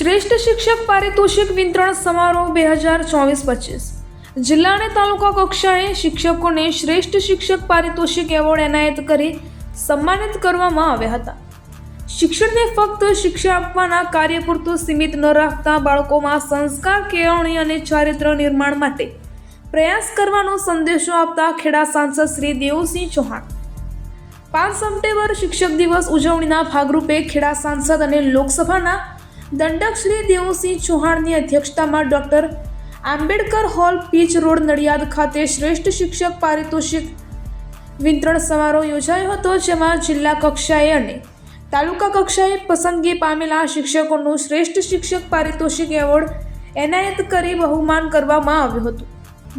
શ્રેષ્ઠ શિક્ષક પારિતોષિક વિતરણ સમારોહ બે હજાર ચોવીસ પચીસ. જિલ્લા અને તાલુકા કક્ષાએ શિક્ષકોને શ્રેષ્ઠ શિક્ષક પારિતોષિક એવોર્ડ એનાયત કરી સન્માનિત કરવામાં આવ્યા હતા. શિક્ષણને ફક્ત શિક્ષા આપવાના કાર્ય પૂરતું સીમિત ન રાખતા બાળકોમાં સંસ્કાર, કેળવણી અને ચારિત્ર નિર્માણ માટે પ્રયાસ કરવાનો સંદેશો આપતા ખેડા સાંસદ શ્રી દેવસિંહ ચૌહાણ. પાંચ સપ્ટેમ્બર શિક્ષક દિવસ ઉજવણીના ભાગરૂપે ખેડા સાંસદ અને લોકસભાના દંડક શ્રી દેવુસિંહ ચૌહાણની અધ્યક્ષતામાં doctor Ambedkar hall pitch road Nadiad ખાતે શ્રેષ્ઠ શિક્ષક પારિતોષિક વિતરણ સમારોહ યોજાયો હતો, જેમાં જિલ્લા કક્ષાએ અને તાલુકા કક્ષાએ પસંદગી પામેલા શિક્ષકોનું શ્રેષ્ઠ શિક્ષક પારિતોષિક એવોર્ડ એનાયત કરી બહુમાન કરવામાં આવ્યું હતું.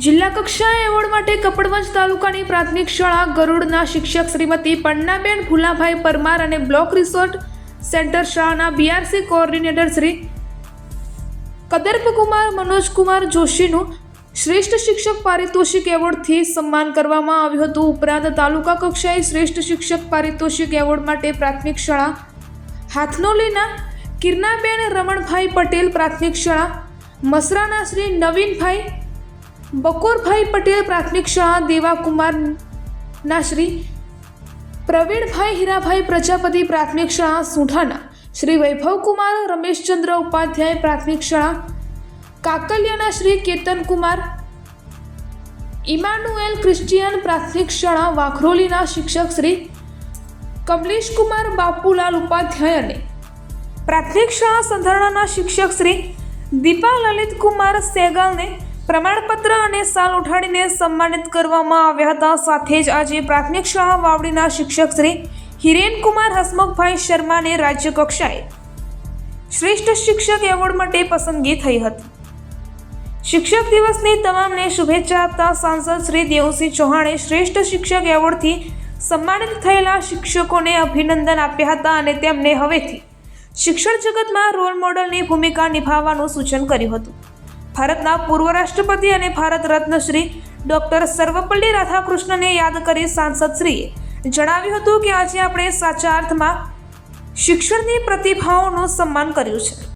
જિલ્લા કક્ષાએ એવોર્ડ માટે કપડવંજ તાલુકાની પ્રાથમિક શાળા ગરુડના શિક્ષક શ્રીમતી પન્નાબેન ભુલાભાઈ પરમાર અને બ્લોક રિસોર્ટ સેન્ટર શાહના બીઆરસી કોઓર્ડિનેટર શ્રી કદર્પકુમાર મનોજકુમાર જોશીનું શ્રેષ્ઠ શિક્ષક પારિતોષિક એવોર્ડથી સન્માન કરવામાં આવ્યું હતું. ઉપરાંત તાલુકા કક્ષાએ શ્રેષ્ઠ શિક્ષક પારિતોષિક એવોર્ડ માટે પ્રાથમિક શાળા હાથનોલીના કિરનાબેન રમણભાઈ પટેલ પ્રાથમિક શાળા, મસરાના શ્રી નવીનભાઈ બકોરભાઈ પટેલ પ્રાથમિક શાળા, દેવાકુમારના શ્રી પ્રવીણભાઈ હીરાભાઈ પ્રજાપતિ પ્રાથમિક શાળા સુંઠાના શ્રી વૈભવકુમાર રમેશચંદ્ર ઉપાધ્યાય પ્રાથમિક શાળા. કાકલિયાના શ્રી કેતનકુમાર. ઇમાનુએલ ક્રિશ્ચિયન પ્રાથમિક શાળા વાઘરોલીના શિક્ષક શ્રી. કમલેશકુમાર બાપુલાલ ઉપાધ્યાય અને પ્રાથમિક શાળા સંધારણાના શિક્ષક શ્રી. દીપા લલિતકુમાર સેગાલને પ્રમાણપત્ર અને સાલ ઉઠાડીને સન્માનિત કરવામાં આવ્યા હતા. સાથે જ આજે પ્રાથમિક શાળા વાવડીના શિક્ષક શ્રી હિરેનકુમાર હસમુખભાઈ શર્માને રાજ્ય કક્ષાએ શ્રેષ્ઠ શિક્ષક એવોર્ડ માટે પસંદગી થઈ હતી. શિક્ષક દિવસની તમામને શુભેચ્છા આપતા સાંસદ શ્રી દેવસિંહ ચૌહાણે શ્રેષ્ઠ શિક્ષક એવોર્ડથી સન્માનિત થયેલા શિક્ષકોને અભિનંદન આપ્યા હતા અને તેમને હવેથી શિક્ષણ જગતમાં રોલ મોડલની ભૂમિકા નિભાવવાનું સૂચન કર્યું હતું. ભારતના પૂર્વ રાષ્ટ્રપતિ અને ભારત રત્ન શ્રી ડૉક્ટર સર્વપલ્લી રાધાકૃષ્ણને યાદ કરી સાંસદશ્રીએ જણાવ્યું હતું કે આજે આપણે સાચા અર્થમાં શિક્ષણની પ્રતિભાઓનું સન્માન કર્યું છે.